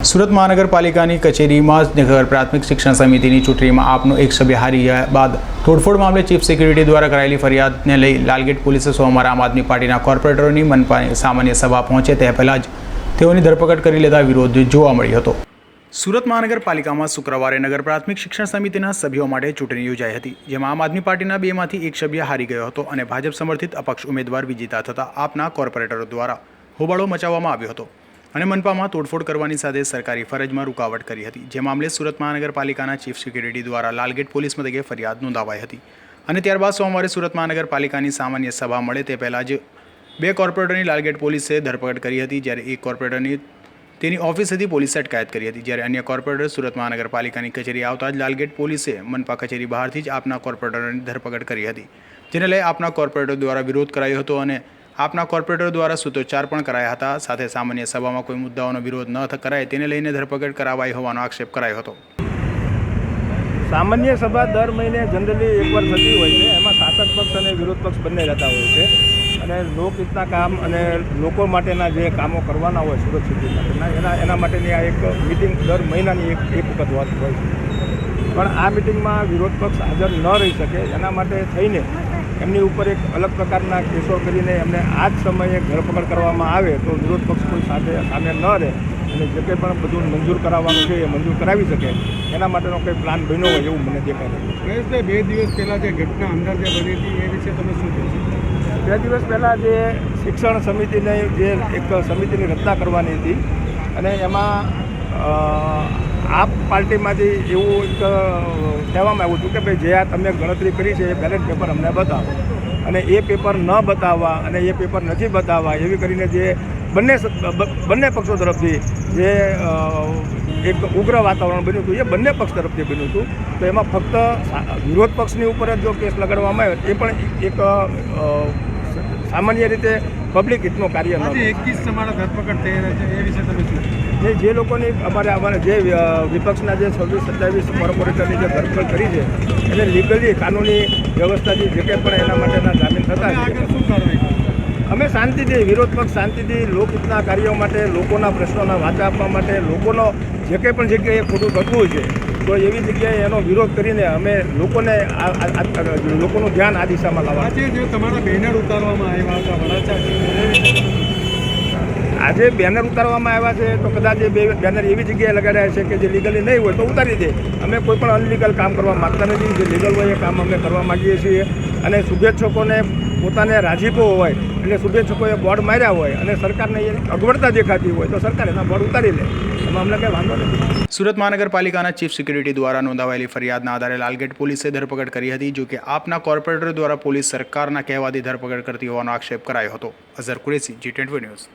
સુરત મહાનગરપાલિકાની કચેરીમાં નગર પ્રાથમિક શિક્ષણ સમિતિની ચૂંટણીમાં આપનો એક સભ્ય હારી ગયા બાદ તોડફોડ મામલે ચીફ સિક્યુરિટી દ્વારા કરાયેલી ફરિયાદને લઈ લાલગેટ પોલીસે સોમવાર આમ આદમી પાર્ટીના કોર્પોરેટરોની મનપાની સામાન્ય સભા પહોંચે તે પહેલાં જ તેઓની ધરપકડ કરી લેતા વિરોધ જોવા મળ્યો હતો. સુરત મહાનગરપાલિકામાં શુક્રવારે નગર પ્રાથમિક શિક્ષણ સમિતિના સભ્યો માટે ચૂંટણી યોજાઈ હતી, જેમાં આમ આદમી પાર્ટીના બેમાંથી એક સભ્ય હારી ગયો હતો અને ભાજપ સમર્થિત અપક્ષ ઉમેદવાર વિજેતા થતા આપના કોર્પોરેટરો દ્વારા હોબાળો મચાવવામાં આવ્યો હતો. અને મનપામાં તોડફોડ કરવાની સાથે સરકારી ફરજમાં રૂકાવટ કરી હતી. જે મામલે સુરત મહાનગરપાલિકાના ચીફ સિક્યુરિટી દ્વારા લાલગેટ પોલીસ મથકે ફરિયાદ નોંધાવાઈ હતી. અને ત્યારબાદ સોમવારે સુરત મહાનગરપાલિકાની સામાન્ય સભા મળે તે પહેલાં જ બે કોર્પોરેટરની લાલગેટ પોલીસે ધરપકડ કરી હતી, જ્યારે એક કોર્પોરેટરની તેની ઓફિસેથી પોલીસે અટકાયત કરી હતી. જ્યારે અન્ય કોર્પોરેટર સુરત મહાનગરપાલિકાની કચેરી આવતા જ લાલગેટ પોલીસે મનપા કચેરી બહારથી જ આપના કોર્પોરેટરની ધરપકડ કરી હતી, જેને લઈ આપના કોર્પોરેટર દ્વારા વિરોધ કરાયો હતો અને આપના કોર્પોરેટર દ્વારા સૂત્રોચ્ચાર પણ કરાયા હતા. સાથે સામાન્ય સભામાં કોઈ મુદ્દાઓનો વિરોધ ન કરાય તેને લઈને ધરપકડ કરાવાઈ હોવાનો આક્ષેપ કરાયો હતો. સામાન્ય સભા દર મહિને જનરલી એકવાર થતી હોય છે. એમાં શાસક પક્ષ અને વિરોધ પક્ષ બંને રહેતા હોય છે. અને લોકહિતના કામ અને લોકો માટેના જે કામો કરવાના હોય માટેના, એના એના માટેની આ એક મિટિંગ દર મહિનાની એક એક વખત વાત હોય છે. પણ આ મિટિંગમાં વિરોધ પક્ષ હાજર ન રહી શકે. એના માટે થઈને એમની ઉપર એક અલગ પ્રકારના કેસો કરીને એમને આ જ સમયે ધરપકડ કરવામાં આવે તો વિરોધ પક્ષ કોઈ સાથે સામે ન રહે અને જે કંઈ પણ બધું મંજૂર કરાવવાનું છે એ મંજૂર કરાવી શકે. એના માટેનો કંઈ પ્લાન બન્યો હોય એવું મને દેખાય છે. બે દિવસ પહેલાં જે ઘટના અંદર જે બની હતી એ વિશે તમે શું કહેશો? બે દિવસ પહેલાં જે શિક્ષણ સમિતિને જે એક સમિતિની રચના કરવાની હતી અને એમાં આપ પાર્ટીમાંથી એવું એક કહેવામાં આવ્યું હતું કે ભાઈ જે આ તમે ગણતરી કરી છે એ બેલેટ પેપર અમને બતાવો અને એ પેપર ન બતાવવા અને એ પેપર નથી બતાવવા એવી કરીને જે બંને બંને પક્ષો તરફથી જે એક ઉગ્ર વાતાવરણ બન્યું હતું એ બંને પક્ષ તરફથી બન્યું હતું તો એમાં ફક્ત વિરોધ પક્ષની ઉપર જ જો કેસ લગાડવામાં આવ્યો એ પણ એક સામાન્ય રીતે પબ્લિક હિતનું કાર્ય નથી એક તમારા ધરપકડ થઈ રહ્યા છે એ વિશે તમે? જે જે લોકોની અમારે અમારે જે વિપક્ષના જે છવ્વીસ સત્યાવીસ કોર્પોરેટરની જે ધરપકડ કરી છે એને લીગલી કાનૂની વ્યવસ્થાથી જે કંઈ પણ એના માટેના જામીન થતા? અમે શાંતિથી વિરોધ પક્ષ શાંતિથી લોકહિતના કાર્યો માટે લોકોના પ્રશ્નોના વાચા આપવા માટે લોકોનો જે કંઈ પણ જગ્યાએ ખોટું ઘટવું છે તો એવી જગ્યાએ એનો વિરોધ કરીને અમે લોકોને લોકોનું ધ્યાન આ દિશામાં લાવવા આજે જે તમારા બેનર ઉતારવામાં આવ્યા હતા વડાચા એ વિશે આજે બેનર ઉતારવામાં આવ્યા છે, તો કદાચ એ બેનર એવી જગ્યાએ લગાડ્યા છે કે જે લીગલી નહીં હોય તો ઉતારી દે. અમે કોઈ પણ અનલીગલ કામ કરવા માગતા નથી. જે લીગલ હોય એ કામ અમે કરવા માગીએ છીએ. અને શુભેચ્છકોને પોતાને રાજીપો હોય એટલે શુભેચ્છકોએ બોર્ડ માર્યા હોય અને સરકારને એ અગવડતા દેખાતી હોય તો સરકાર એના બોર્ડ ઉતારી લે. એમાં અમને કંઈ વાંધો નથી. સુરત મહાનગરપાલિકાના ચીફ સિક્યુરિટી દ્વારા નોંધાવાયેલી ફરિયાદના આધારે લાલગેટ પોલીસે ધરપકડ કરી હતી જો કે આપના કોર્પોરેટર દ્વારા પોલીસ સરકારના કહેવાથી ધરપકડ કરતી હોવાનો આક્ષેપ કરાયો હતો. Azhar Qureshi G twenty news.